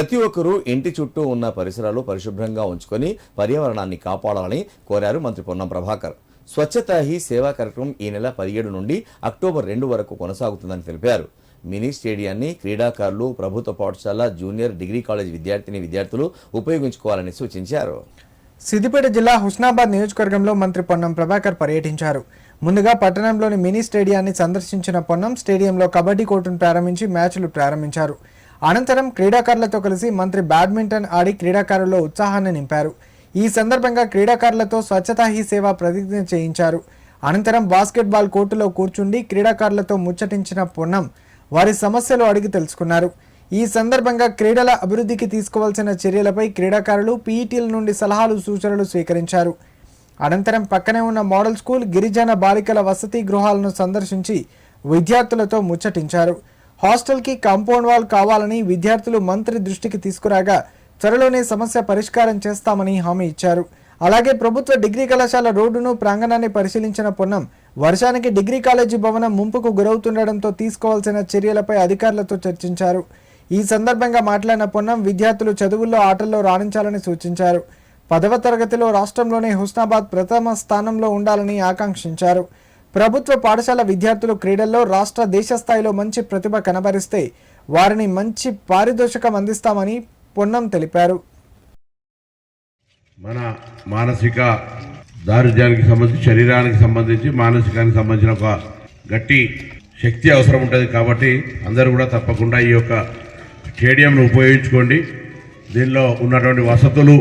ప్రతి ఒక్కరూ ఇంటి చుట్టూ ఉన్న పరిసరాలు పరిశుభ్రంగా ఉంచుకొని పర్యావరణాన్ని కాపాడాలని కోరారు మంత్రి పొన్నం ప్రభాకర్. స్వచ్ఛతా హీ సేవా కార్యక్రమం ఈ నెల పదిహేడు నుండి అక్టోబర్ రెండు వరకు కొనసాగుతుందని తెలిపారు. మినీ స్టేడియాన్ని క్రీడాకారులు ప్రభుత్వ పాఠశాల జూనియర్ డిగ్రీ కాలేజ్ విద్యార్థిని విద్యార్థులు ఉపయోగించుకోవాలని సూచించారు. సిద్దిపేట జిల్లా హుస్నాబాద్ నియోజకవర్గంలో మంత్రి పొన్నం ప్రభాకర్ పర్యటించారు. ముందుగా పట్టణంలోని మినీ స్టేడియాన్ని సందర్శించిన పొన్నం స్టేడియంలో కబడ్డీ కోర్టును ప్రారంభించి మ్యాచ్లు ప్రారంభించారు. అనంతరం క్రీడాకారులతో కలిసి మంత్రి బ్యాడ్మింటన్ ఆడి క్రీడాకారుల్లో ఉత్సాహాన్ని నింపారు. ఈ సందర్భంగా క్రీడాకారులతో స్వచ్ఛతా హీ సేవ ప్రతిజ్ఞ చేయించారు. అనంతరం బాస్కెట్బాల్ కోర్టులో కూర్చుండి క్రీడాకారులతో ముచ్చటించిన పొన్నం వారి సమస్యలు అడిగి తెలుసుకున్నారు. ఈ సందర్భంగా క్రీడల అభివృద్ధికి తీసుకోవాల్సిన చర్యలపై క్రీడాకారులు పీఈటీల నుండి సలహాలు సూచనలు స్వీకరించారు. అనంతరం పక్కనే ఉన్న మోడల్ స్కూల్ గిరిజన బాలికల వసతి గృహాలను సందర్శించి విద్యార్థులతో ముచ్చటించారు. హాస్టల్కి కాంపౌండ్ వాల్ కావాలని విద్యార్థులు మంత్రి దృష్టికి తీసుకురాగా త్వరలోనే సమస్య పరిష్కారం చేస్తామని హామీ ఇచ్చారు. అలాగే ప్రభుత్వ డిగ్రీ కళాశాల రోడ్డును ప్రాంగణాన్ని పరిశీలించిన పొన్నం వర్షానికి డిగ్రీ కాలేజీ భవనం ముంపుకు గురవుతుండటంతో తీసుకోవాల్సిన చర్యలపై అధికారులతో చర్చించారు. ఈ సందర్భంగా మాట్లాడిన పొన్నం విద్యార్థులు చదువుల్లో ఆటల్లో రాణించాలని సూచించారు. పదవ తరగతిలో రాష్ట్రంలోనే హుస్నాబాద్ ప్రథమ స్థానంలో ఉండాలని ఆకాంక్షించారు. ప్రభుత్వ పాఠశాల విద్యార్థులు క్రీడల్లో రాష్ట్ర దేశ స్థాయిలో మంచి ప్రతిభ కనబరిస్తే వారిని మంచి పారితోషికం అందిస్తామని పొన్నం తెలిపారు. మన మానసిక దారిద్ర్యానికి సంబంధించి శరీరానికి సంబంధించి మానసికానికి సంబంధించిన ఒక గట్టి శక్తి అవసరం ఉంటుంది కాబట్టి అందరూ కూడా తప్పకుండా ఈ యొక్క స్టేడియంను ఉపయోగించుకోండి. దీనిలో ఉన్నటువంటి వసతులు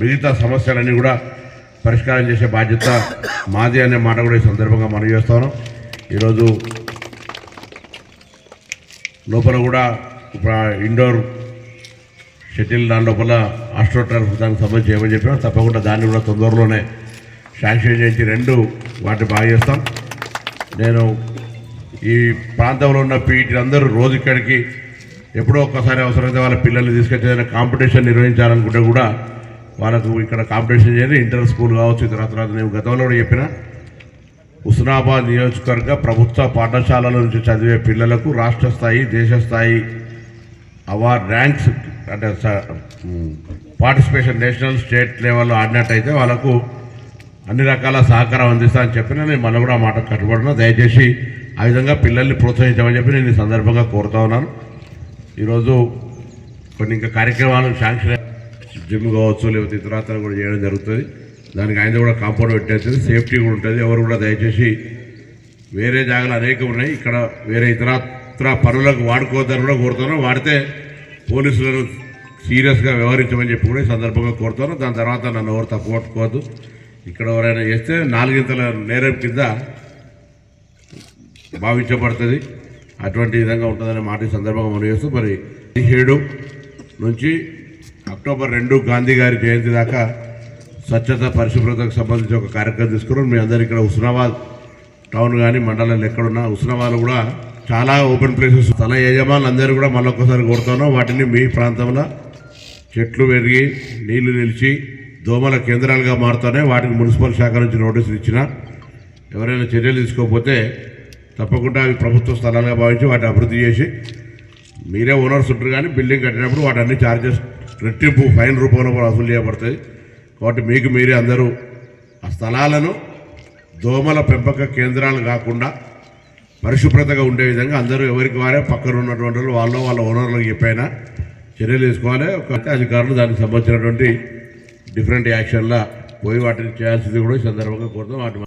మిగతా సమస్యలన్నీ కూడా పరిష్కారం చేసే బాధ్యత మాది అనే మాట కూడా ఈ సందర్భంగా మనం చేస్తాను. ఈరోజు లోపల కూడా ఇప్పుడు ఇండోర్ షటిల్ దాని లోపల ఆస్ట్రోటర్ దానికి సంబంధించి ఏమని చెప్పినా తప్పకుండా దాన్ని కూడా తొందరలోనే శాంక్షన్ చేసి రెండు వాటిని బాగా చేస్తాం. నేను ఈ ప్రాంతంలో ఉన్న పీటీ అందరూ రోజు ఇక్కడికి ఎప్పుడో ఒక్కసారి అవసరమైతే వాళ్ళ పిల్లల్ని తీసుకొచ్చి ఏదైనా కాంపిటీషన్ నిర్వహించాలనుకుంటే కూడా వాళ్ళకు ఇక్కడ కాంపిటీషన్ చేయాలి ఇంటర్ స్కూల్ కావచ్చు తర్వాత తర్వాత నేను గతంలో కూడా చెప్పిన హుస్నాబాద్ నియోజకవర్గ ప్రభుత్వ పాఠశాలల నుంచి చదివే పిల్లలకు రాష్ట్ర స్థాయి దేశ స్థాయి అవార్డ్ ర్యాంక్స్ అంటే పార్టిసిపేషన్ నేషనల్ స్టేట్ లెవెల్లో ఆడినట్టయితే వాళ్ళకు అన్ని రకాల సహకారం అందిస్తా అని చెప్పిన నేను మన కూడా మాట కట్టుబడినా. దయచేసి ఆ విధంగా పిల్లల్ని ప్రోత్సహించమని చెప్పి నేను ఈ సందర్భంగా కోరుతా ఉన్నాను. ఈరోజు కొన్ని ఇంకా కార్యక్రమాలు శాంక్షన్ జిమ్ కావచ్చు లేకపోతే ఇతరాతర కూడా చేయడం జరుగుతుంది. దానికి ఆయన కూడా కాంపౌండ్ పెట్టేస్తుంది. సేఫ్టీ కూడా ఉంటుంది. ఎవరు కూడా దయచేసి వేరే జాగాలు అనేకం ఉన్నాయి. ఇక్కడ వేరే ఇతరత్ర పనులకు వాడుకోవద్దని కూడా కోరుతాను వాడితే పోలీసులను సీరియస్గా వ్యవహరించమని చెప్పి కూడా సందర్భంగా కోరుతాను దాని తర్వాత నన్ను ఎవరు తప్పు ఇక్కడ ఎవరైనా చేస్తే నాలుగింతల నేరం కింద భావించబడుతుంది. అటువంటి విధంగా ఉంటుందనే మాట సందర్భంగా మనం చేస్తూ మరి పదిహేడు నుంచి అక్టోబర్ రెండు గాంధీ గారి జయంతి దాకా స్వచ్ఛత పరిశుభ్రతకు సంబంధించి ఒక కార్యక్రమం తీసుకున్నాం. మీ అందరు ఇక్కడ హుస్నాబాద్ టౌన్ కానీ మండలాలు ఎక్కడున్నా హుస్నాబాద్ కూడా చాలా ఓపెన్ ప్లేసెస్. తన యజమానులు అందరూ కూడా మళ్ళొక్కసారి కోరుతున్నాం. వాటిని మీ ప్రాంతంలో చెట్లు పెరిగి నీళ్ళు నిలిచి దోమల కేంద్రాలుగా మారుతున్నాయి వాటికి మున్సిపల్ శాఖ నుంచి నోటీసులు ఇచ్చిన ఎవరైనా చర్యలు తీసుకోకపోతే తప్పకుండా అవి ప్రభుత్వ స్థలాలుగా భావించి వాటిని అభివృద్ధి చేసి మీరే ఓనర్స్ ఉంటారు కానీ బిల్డింగ్ కట్టినప్పుడు వాటి అన్ని ఛార్జెస్ రెట్టింపు ఫైన్ రూపంలో కూడా వసూలు చేయబడతాయి. కాబట్టి మీకు మీరే అందరూ ఆ స్థలాలను దోమల పెంపక కేంద్రాలు కాకుండా పరిశుభ్రతగా ఉండే విధంగా అందరూ ఎవరికి వారే పక్కన ఉన్నటువంటి వాళ్ళు వాళ్ళు వాళ్ళ ఓనర్లకు చెప్పైనా చర్యలు తీసుకోవాలి. ఒక అధికారులు దానికి సంబంధించినటువంటి డిఫరెంట్ యాక్షన్లా పోయి వాటిని చేయాల్సింది కూడా ఈ సందర్భంగా కోరుతాం వాటి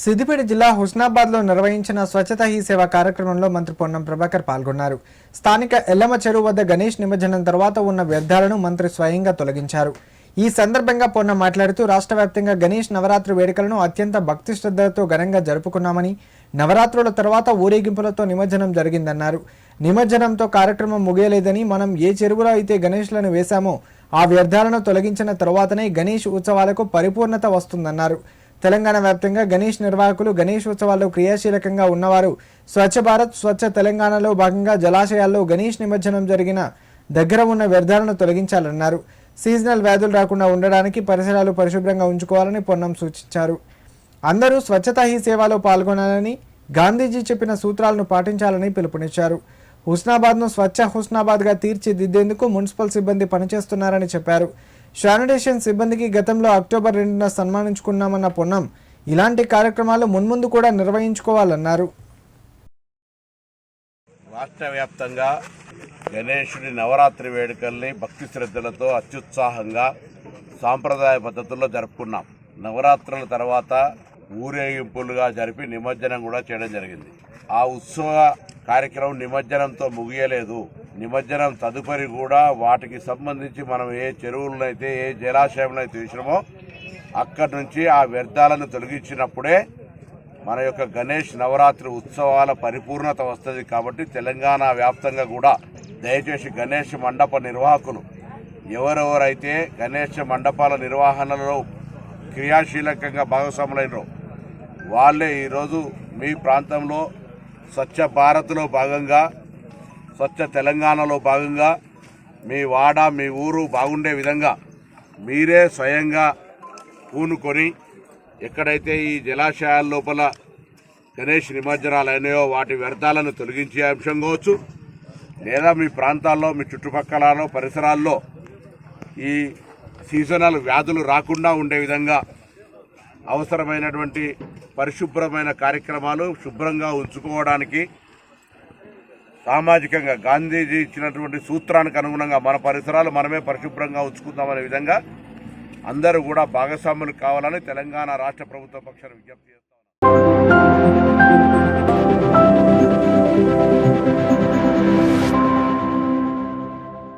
సిద్దిపేట జిల్లా హుస్నాబాద్లో నిర్వహించిన స్వచ్ఛత హీ సేవ కార్యక్రమంలో మంత్రి పొన్నం ప్రభాకర్ పాల్గొన్నారు. స్థానిక ఎల్లమ్మ చెరువు వద్ద గణేష్ నిమజ్జనం తర్వాత ఉన్న వ్యర్థాలను మంత్రి స్వయంగా తొలగించారు. ఈ సందర్భంగా పొన్నం మాట్లాడుతూ రాష్ట్ర వ్యాప్తంగా గణేష్ నవరాత్రి వేడుకలను అత్యంత భక్తి శ్రద్ధలతో ఘనంగా జరుపుకున్నామని నవరాత్రుల తర్వాత ఊరేగింపులతో నిమజ్జనం జరిగిందన్నారు. నిమజ్జనంతో కార్యక్రమం ముగియలేదని మనం ఏ చెరువులో అయితే గణేష్లను వేశామో ఆ వ్యర్థాలను తొలగించిన తర్వాతనే గణేష్ ఉత్సవాలకు పరిపూర్ణత వస్తుందన్నారు. తెలంగాణ వ్యాప్తంగా గణేష్ నిర్వాహకులు గణేష్ ఉత్సవాల్లో క్రియాశీలకంగా ఉన్నవారు. స్వచ్ఛ భారత్ స్వచ్ఛ తెలంగాణలో భాగంగా జలాశయాల్లో గణేష్ నిమజ్జనం జరిగిన దగ్గర ఉన్న వ్యర్థాలను తొలగించాలన్నారు. సీజనల్ వ్యాధులు రాకుండా ఉండడానికి పరిసరాలు పరిశుభ్రంగా ఉంచుకోవాలని పొన్నం సూచించారు. అందరూ స్వచ్ఛతా హీ సేవలో పాల్గొనాలని గాంధీజీ చెప్పిన సూత్రాలను పాటించాలని పిలుపునిచ్చారు. హుస్నాబాద్ను స్వచ్ఛ హుస్నాబాద్గా తీర్చిదిద్దేందుకు మున్సిపల్ సిబ్బంది పనిచేస్తున్నారని చెప్పారు. శానిటేషన్ సిబ్బందికి గతంలో అక్టోబర్ రెండున సన్మానించుకున్నామన్న పొన్నం. ఇలాంటి కార్యక్రమాలు మున్ముందు కూడా నిర్వహించుకోవాలన్నారు. రాష్ట్ర వ్యాప్తంగా గణేశుడి నవరాత్రి వేడుకల్ని భక్తి శ్రద్ధలతో అత్యుత్సాహంగా సాంప్రదాయ పద్ధతుల్లో జరుపుకున్నాం. నవరాత్రుల తర్వాత ఊరేగింపులుగా జరిపి నిమజ్జనం కూడా చేయడం జరిగింది. ఆ ఉత్సవ కార్యక్రమం నిమజ్జనంతో ముగియలేదు. నిమజ్జనం తదుపరి కూడా వాటికి సంబంధించి మనం ఏ చెరువులనైతే ఏ జలాశయంలో అయితే తీసినామో అక్కడి నుంచి ఆ వ్యర్థాలను తొలగించినప్పుడే మన యొక్క గణేష్ నవరాత్రి ఉత్సవాల పరిపూర్ణత వస్తుంది కాబట్టి తెలంగాణ వ్యాప్తంగా కూడా దయచేసి గణేష్ మండప నిర్వాహకులు ఎవరెవరైతే గణేష్ మండపాల నిర్వహణలో క్రియాశీలకంగా భాగస్వాములైనరో వాళ్ళే ఈరోజు మీ ప్రాంతంలో స్వచ్ఛ భారత్లో భాగంగా స్వచ్ఛ తెలంగాణలో భాగంగా మీ వాడ మీ ఊరు బాగుండే విధంగా మీరే స్వయంగా పూనుకొని ఎక్కడైతే ఈ జలాశయాల లోపల గణేష్ నిమజ్జనాలు అయినాయో వాటి వ్యర్థాలను తొలగించే అంశం కావచ్చు లేదా మీ ప్రాంతాల్లో మీ చుట్టుపక్కలలో పరిసరాల్లో ఈ సీజనల్ వ్యాధులు రాకుండా ఉండే విధంగా అవసరమైనటువంటి పరిశుభ్రమైన కార్యక్రమాలు శుభ్రంగా ఉంచుకోవడానికి సామాజికంగా గాంధీజీ ఇచ్చినటువంటి సూత్రానికి అనుగుణంగా మన పరిసరాలు మనమే పరిశుభ్రంగా ఉంచుకుందామనే విధంగా అందరూ కూడా భాగస్వాములు కావాలని తెలంగాణ రాష్ట్ర ప్రభుత్వ పక్షాన విజ్ఞప్తి చేస్తాం